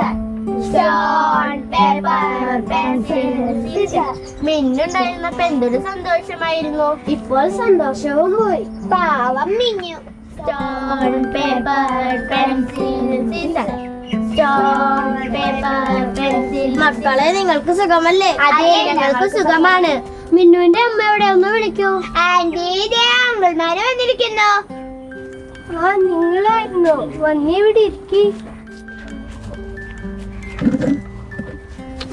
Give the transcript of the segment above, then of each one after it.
scissors. Stone, paper, pencil, scissors. മിന്നുണ്ടായിരുന്നപ്പോ എന്തൊരു സന്തോഷമായിരുന്നു. ഇപ്പോൾ സന്തോഷവും പോയി. പാവം Minnu. Stone paper pencil scissor stone paper pencil മക്കളെ നിങ്ങൾക്ക് സുഖമല്ലേ? അതെ ഞങ്ങൾക്ക് സുഖമാണ്. മിന്നുവിന്റെ അമ്മ എവിടെ? ഒന്ന് വിളിക്കൂ. ആന്റി അമ്പിൾമാര് വന്നിരിക്കുന്നു. ആ നിങ്ങളായിരുന്നു? വന്നിവിടെ ഇരിക്കി.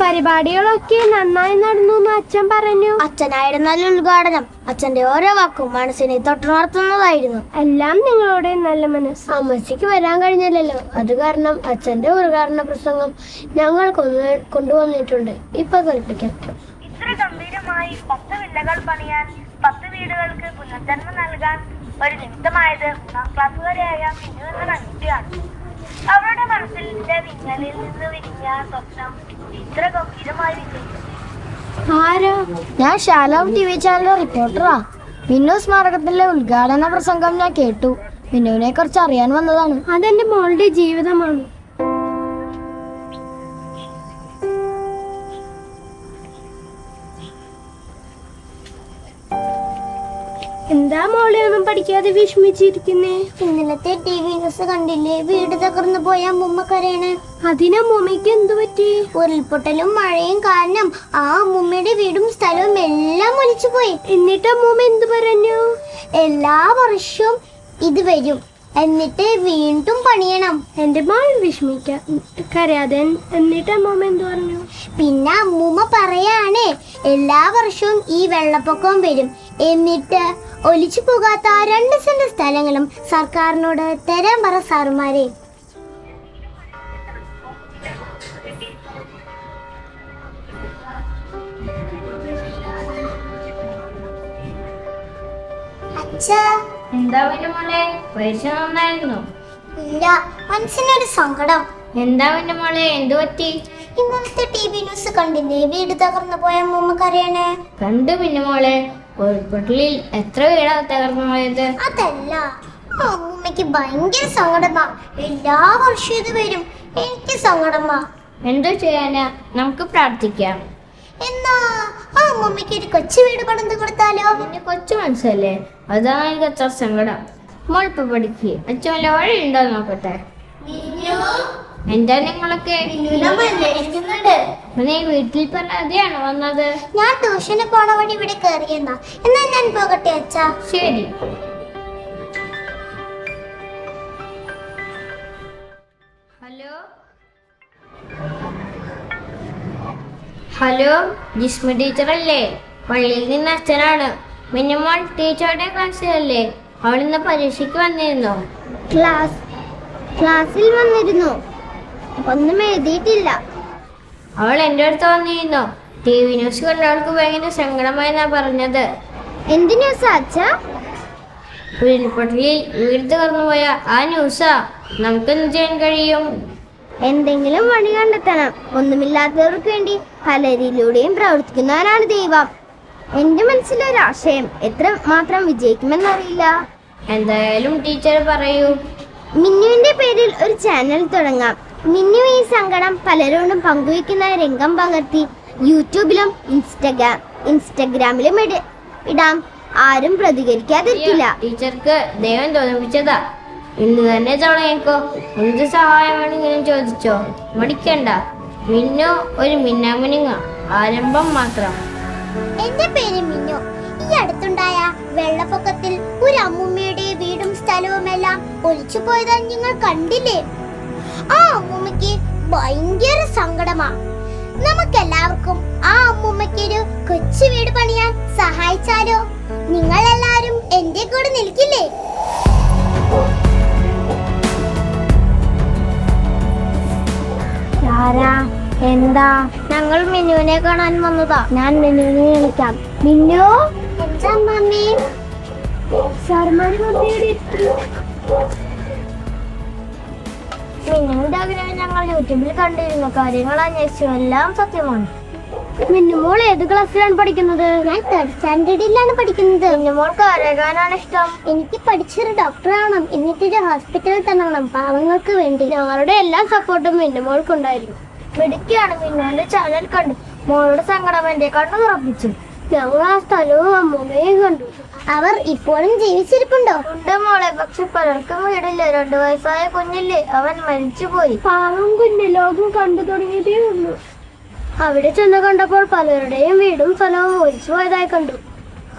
പരിപാടികളൊക്കെ നന്നായി നടന്നു എന്ന് അച്ഛൻ പറഞ്ഞു. അച്ഛനായിരുന്നാൽ ഉദ്ഘാടനം. അച്ഛന്റെ ഓരോ വാക്കും മനസ്സിനെ തൊട്ടുണർത്തുന്നതായിരുന്നു എല്ലാം നിങ്ങളുടെ നല്ല മനസ്സ്. അമ്മച്ചിക്ക് വരാൻ കഴിഞ്ഞില്ലല്ലോ. അത് കാരണം അച്ഛന്റെ ഉദ്ഘാടന പ്രസംഗം ഞങ്ങൾ കൊണ്ടു- കൊണ്ടുവന്നിട്ടുണ്ട്. ഇപ്പൊ കേൾപ്പിക്കാം. ഇത്ര ഗംഭീരമായി പത്ത് വില്ലകൾ പണിയാൻ പത്ത് വീടുകൾക്ക് പുനർജന്മം നൽകാൻ ഒരു നിമിത്തമായത് ഒന്നാം ക്ലാസ്സുകാരിയായ മിനു എന്ന പെൺകുട്ടിയാണ് അവരുടെ മനസ്സിന്റെ വിങ്ങലിൽ നിന്ന് വിരിഞ്ഞ സ്വപ്നം ഇത്ര ഗംഭീരമായി വിജയിച്ചു. ആരാ? ഞാൻ ശാലോം ടി വി ചാനൽ റിപ്പോർട്ടറാ മിന്നു സ്മാരകത്തിലെ ഉദ്ഘാടന പ്രസംഗം ഞാൻ കേട്ടു. മിന്നുവിനെ കുറിച്ച് അറിയാൻ വന്നതാണ്. അതെന്റെ മോളുടെ ജീവിതമാണ്. എന്താ മോളെ ഒന്നും പഠിക്കാതെ വിഷമിച്ചിരിക്കുന്നേ. ഇന്നലത്തെ ടി വി ന്യൂസ് കണ്ടില്ലേ? വീട് തകർന്നു പോയ അമ്മുമ്മ കരയണേ. അതിനമ്മൂമ്മയ്ക്ക് എന്തു പറ്റി? ഉരുൾപൊട്ടലും മഴയും കാരണം ആ അമ്മുമ്മയുടെ വീടും സ്ഥലവും എല്ലാം ഒലിച്ചു പോയി. എന്നിട്ട് അമ്മൂമ്മ എന്തു പറഞ്ഞു? എല്ലാ വർഷവും ഇത് വരും. എന്നിട്ട് വീണ്ടും പണിയണം. എന്റെ മോൾ വിഷമിക്ക കരയാതെ. എന്നിട്ട് അമ്മൂമ്മ എന്തു പറഞ്ഞു? പിന്നെ അമ്മൂമ്മ പറയാണ് എല്ലാ വർഷവും ഈ വെള്ളപ്പൊക്കം വരും. എന്നിട്ട് ഒലിച്ചു പോകാത്ത ആ രണ്ട് സെന്റ് സ്ഥലങ്ങളും സർക്കാരിനോട് തരാൻ പറ സാറുമാരെ. എന്താ പിന്നെ മോളെ? പരീക്ഷ നന്നായിരുന്നു. ഇല്ല മനസ്സിനൊരു സങ്കടം. എന്താ പിന്നെ മോളെ? എന്തു പറ്റി? ഇന്നലത്തെ ടി വി ന്യൂസ് കണ്ടില്ലേ? വീട് തകർന്നു പോയ അമ്മൂമ്മ കരയണേ കണ്ടു പിന്നെ മോളെ. ഉരുൾപൊട്ടലിൽ എത്ര വീടാ തകർന്നു പോയത്? അതല്ല. അമ്മൂമ്മയ്ക്ക് ഭയങ്കര സങ്കടമാ. എല്ലാ വർഷവും ഇത് വരും. എനിക്ക് സങ്കടമാ. എന്തോ ചെയ്യാനാ? നമുക്ക് പ്രാർത്ഥിക്കാം. എന്നാ ആ അമ്മൂമ്മയ്ക്ക് ഒരു കൊച്ചു വീട് പണിത് കൊടുത്താലോ? പിന്നെ കൊച്ചു മനസ്സല്ലേ? അതാണ് എനിക്ക് അത്ര സങ്കടം. മോൾ ഇപ്പൊ പഠിക്ക്. അച്ഛൻ വല്ല വഴി ഉണ്ടോ നോക്കട്ടെ? എന്താ നിങ്ങളൊക്കെ? നീ വീട്ടിൽ പറയാതെയാണോ വന്നത്? ഞാൻ ട്യൂഷന് പോണ വഴി ഇവിടെ കയറിയെന്നാ എന്നാ ഞാൻ പോകട്ടെ അച്ഛാ? ശരി. ഹലോ? ഹലോ? ജിസ്മ ടീച്ചറല്ലേ? പള്ളിയിൽ നിന്ന് അച്ഛനാണ്. മിനിമോൾ ടീച്ചറുടെ ക്ലാസ്സിലല്ലേ? അവൾ ഇന്ന് പരീക്ഷയ്ക്ക് വന്നിരുന്നോ? ക്ലാസ് ക്ലാസ്സിൽ വന്നിരുന്നു. ഒന്നും എഴുതിയിട്ടില്ല. അവൾ എന്റെ അടുത്ത് വന്നിരുന്നു. ടി വി ന്യൂസ് കണ്ട അവൾക്ക് ഭയങ്കര സങ്കടമായെന്നാ പറഞ്ഞത്. എന്ത് ന്യൂസാ അച്ഛ? ഉരുൾപൊട്ടലിൽ വീട് തകർന്നുപോയ ആ ന്യൂസാ. നമുക്കെന്ത് ചെയ്യാൻ കഴിയും? എന്തെങ്കിലും വഴി കണ്ടെത്തണം. ഒന്നുമില്ലാത്തവർക്ക് വേണ്ടി പലരിലൂടെയും പ്രവർത്തിക്കുന്നവനാണ് ദൈവം. എന്റെ മനസ്സിലൊരാശയം എത്ര മാത്രം വിജയിക്കുമെന്നറിയില്ല. എന്തായാലും ടീച്ചർ പറയൂ. മിന്നുവിന്റെ പേരിൽ ഒരു ചാനൽ തുടങ്ങാം. മിന്നു ഈ സങ്കടം പലരോടും പങ്കുവെക്കുന്ന രംഗം പകർത്തി യൂട്യൂബിലും ഇൻസ്റ്റഗ്രാം ഇൻസ്റ്റഗ്രാമിലും ഇട- ആരും പ്രതികരിക്കാതിരിക്കില്ല. ടീച്ചർക്ക് ദൈവം തോന്നിപ്പിച്ചതാ ഇന്ന് തന്നെ തുടങ്ങിക്കോ എന്ത് സഹായം വേണമെങ്കിലും ചോദിച്ചോ? മടിക്കണ്ട. മിന്നു ഒരു മിന്നാമിനുങ്ങ. ആരംഭം മാത്രം. എന്റെ പേര് മിന്നു. ഈ അടുത്തുണ്ടായ വെള്ളപ്പൊക്കത്തിൽ ഒരു അമ്മൂമ്മയുടെ വീടും സ്ഥലവും എല്ലാം ഒലിച്ചു പോയതാ നിങ്ങൾ കണ്ടില്ലേ? ആ അമ്മൂമ്മയ്ക്ക് ഭയങ്കര സങ്കടമാ. നമുക്കെല്ലാവർക്കും ആ അമ്മൂമ്മയ്ക്ക് ഒരു കൊച്ചു വീട് പണിയാൻ സഹായിച്ചാലോ? നിങ്ങൾ എല്ലാരും എന്റെ കൂടെ നിൽക്കില്ലേ? എന്താ? ഞങ്ങൾ മിന്നുവിനെ കാണാൻ വന്നതാ. ഞാൻ മിന്നുവിനെ വിളിക്കാം. മിന്നു? എന്താ മമ്മി സാർമാര് മിന്നുവിന്റെ ആഗ്രഹം ഞങ്ങൾ യൂട്യൂബിൽ കണ്ടിരുന്നു കാര്യങ്ങൾ അന്വേഷിച്ചു. എല്ലാം സത്യമാണ്. മിന്നുമോൾ ഏത് ക്ലാസ്സിലാണ് പഠിക്കുന്നത്? ഞാൻ തേർഡ് സ്റ്റാൻഡേർഡിലാണ് പഠിക്കുന്നത്. മിന്നുമോൾക്ക് ആരേഖാനാണ് ഇഷ്ടം. എനിക്ക് പഠിച്ചൊരു ഡോക്ടർ ആവണം. എന്നിട്ടൊരു ഹോസ്പിറ്റലിൽ തന്നണം. പാവങ്ങൾക്ക് വേണ്ടി. ഞങ്ങളുടെ എല്ലാ സപ്പോർട്ടും മിന്നുമോൾക്കുണ്ടായിരുന്നു മിടുക്കിയാണ് മിന്നുവിന്റെ ചാനൽ കണ്ടു. മോളുടെ സങ്കടം എന്റെ കണ്ണു തുറപ്പിച്ചു ഞങ്ങൾ ആ സ്ഥലവും അമ്മൂമ്മയും കണ്ടു അവർ ഇപ്പോഴും ജീവിച്ചിരിപ്പുണ്ടോ? ഉണ്ട് മോളെ പക്ഷെ പലർക്കും വീടില്ല. രണ്ടു വയസ്സായ കുഞ്ഞില്ലേ അവൻ മരിച്ചുപോയി. പാവം കുഞ്ഞ് ലോകം കണ്ടു തുടങ്ങിയതേ ഉള്ളൂ. അവിടെ ചെന്ന് കണ്ടപ്പോൾ പലരുടെയും വീടും സ്ഥലവും ഒലിച്ചു പോയതായി കണ്ടു.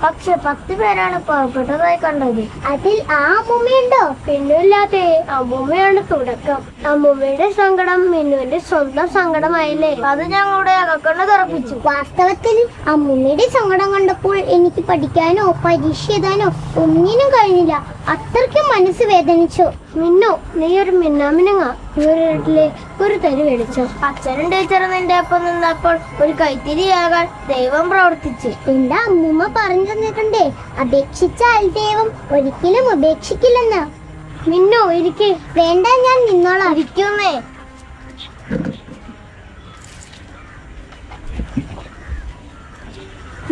പക്ഷെ പത്ത് പേരാണ് പാവപ്പെട്ടതായി കണ്ടത്. അതിൽ ആ അമ്മൂമ്മയുണ്ടോ? പിന്നില്ലാതെ അമ്മൂമ്മയാണ് തുടക്കം. അമ്മൂമ്മയുടെ സങ്കടം മിന്നുവിന്റെ സ്വന്തം സങ്കടമായില്ലേ? അത് ഞങ്ങളുടെ അകക്കണ്ണ് തുറപ്പിച്ചു. വാസ്തവത്തിൽ അമ്മൂമ്മയുടെ സങ്കടം കണ്ടപ്പോൾ എനിക്ക് പഠിക്കാനോ പരീക്ഷ എഴുതാനോ ഒന്നിനും കഴിഞ്ഞില്ല. അത്രയ്ക്കും മനസ്സ് വേദനിച്ചു. മിന്നു നീ ഒരു മിന്നാമിനുങ്ങ. ഇവരുടെ ഒരു തരി വെളിച്ചം അച്ഛനും ടീച്ചറും നിന്റെ ഒപ്പം നിന്നപ്പോൾ ഒരു കൈത്തിരിയാകാൻ ദൈവം പ്രവർത്തിച്ചു. എന്റെ അമ്മൂമ്മ പറഞ്ഞു തന്നിട്ടുണ്ടേ അപേക്ഷിച്ചാൽ ദൈവം ഒരിക്കലും ഉപേക്ഷിക്കില്ലെന്ന്. മിന്നു ഇരിക്കേ വേണ്ട ഞാൻ നിന്നോളാം. ഇരിക്കുന്നേ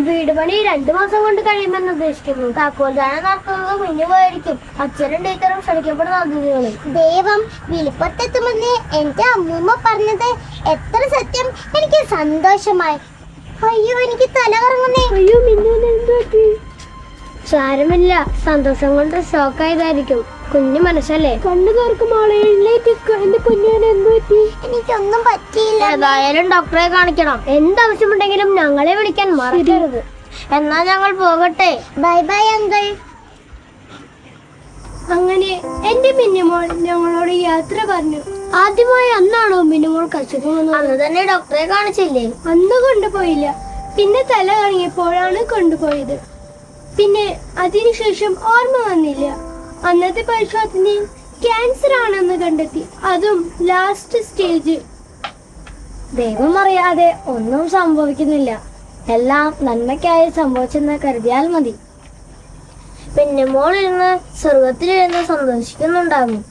വീട് പണി രണ്ടു മാസം കൊണ്ട് കഴിയുമെന്ന് ഉദ്ദേശിക്കുന്നു. താക്കോൽദാനം നടത്തുന്നത് കുഞ്ഞു പോയിരിക്കും അച്ഛനും ടീച്ചറും ക്ഷണിക്കപ്പെടുന്ന അതിഥികളും. ദൈവം വിളിപ്പത്തെത്തുമെന്ന് എന്റെ അമ്മൂമ്മ പറഞ്ഞത് എത്ര സത്യം? എനിക്ക് സന്തോഷമായി. അയ്യോ എനിക്ക് തല കറങ്ങുന്നേ അയ്യോ മിന്നു സാരമില്ല. സന്തോഷം കൊണ്ട് ഷോക്കായതായിരിക്കും കുഞ്ഞു മനസ്സല്ലേ? കണ്ണു തീർക്കും ആളെ എന്റെ കുഞ്ഞിന് എന്ത് പറ്റി? എനിക്കൊന്നും പറ്റിയില്ല. ഏതായാലും ഡോക്ടറെ കാണിക്കണം. എന്താവശ്യമുണ്ടെങ്കിലും ഞങ്ങളെ വിളിക്കാൻ മറക്കരുത്. എന്നാ ഞങ്ങൾ പോകട്ടെ. Bye bye uncle. അങ്ങനെ എന്റെ മിന്നുമോൾ ഞങ്ങളോട് യാത്ര പറഞ്ഞു. ആദ്യമായി അന്നാണോ മിന്നുമോൾ കശുക്കുന്നത് അന്ന് തന്നെ ഡോക്ടറെ കാണിച്ചില്ലേ? അന്ന് കൊണ്ടുപോയില്ല. പിന്നെ തല കറങ്ങിയപ്പോഴാണ് കൊണ്ടുപോയത്. പിന്നെ അതിനുശേഷം ഓർമ്മ വന്നില്ല. അന്നത്തെ പരിശോധനയിൽ ക്യാൻസർ ആണെന്ന് കണ്ടെത്തി. അതും ലാസ്റ്റ് സ്റ്റേജ് ദൈവം അറിയാതെ ഒന്നും സംഭവിക്കുന്നില്ല. എല്ലാം നന്മയ്ക്കായി സംഭവിച്ചെന്ന് കരുതിയാൽ മതി. പിന്നെ മോളിരുന്ന് സ്വർഗത്തിലിരുന്ന് സന്തോഷിക്കുന്നുണ്ടാകും.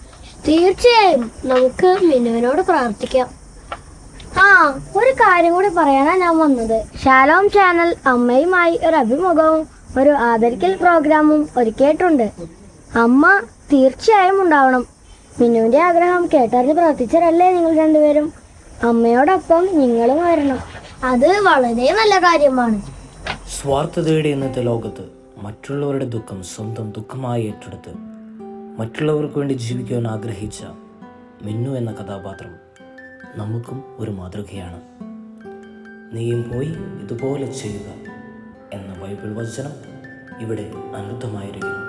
തീർച്ചയായും നമുക്ക് മിനുവിനോട് പ്രാർത്ഥിക്കാം. ആ ഒരു കാര്യം കൂടി പറയാനാണ് ഞാൻ വന്നത്. ശാലോം ചാനൽ അമ്മയുമായി ഒരു അഭിമുഖവും ഒരു ആദരിക്കൽ പ്രോഗ്രാമും ഒരുക്കിയിട്ടുണ്ട് അമ്മ തീർച്ചയായും ഉണ്ടാവണം. മിന്നുവിന്റെ ആഗ്രഹം കേട്ടറിഞ്ഞ് പ്രവർത്തിച്ചതല്ലേ നിങ്ങൾ രണ്ടുപേരും? അമ്മയോടൊപ്പം നിങ്ങളും വരണം. അത് വളരെ നല്ല കാര്യമാണ്. സ്വാർത്ഥതയുടെ ഇന്നത്തെ ലോകത്ത് മറ്റുള്ളവരുടെ ദുഃഖം സ്വന്തം ദുഃഖമായി ഏറ്റെടുത്ത് മറ്റുള്ളവർക്ക് വേണ്ടി ജീവിക്കുവാൻ ആഗ്രഹിച്ച മിന്നു എന്ന കഥാപാത്രം നമുക്കും ഒരു മാതൃകയാണ്. നീയും പോയി ഇതുപോലെ ചെയ്യുക. ബൈബിൾ വചനം ഇവിടെ അനുദ്ധമായിരിക്കുന്നു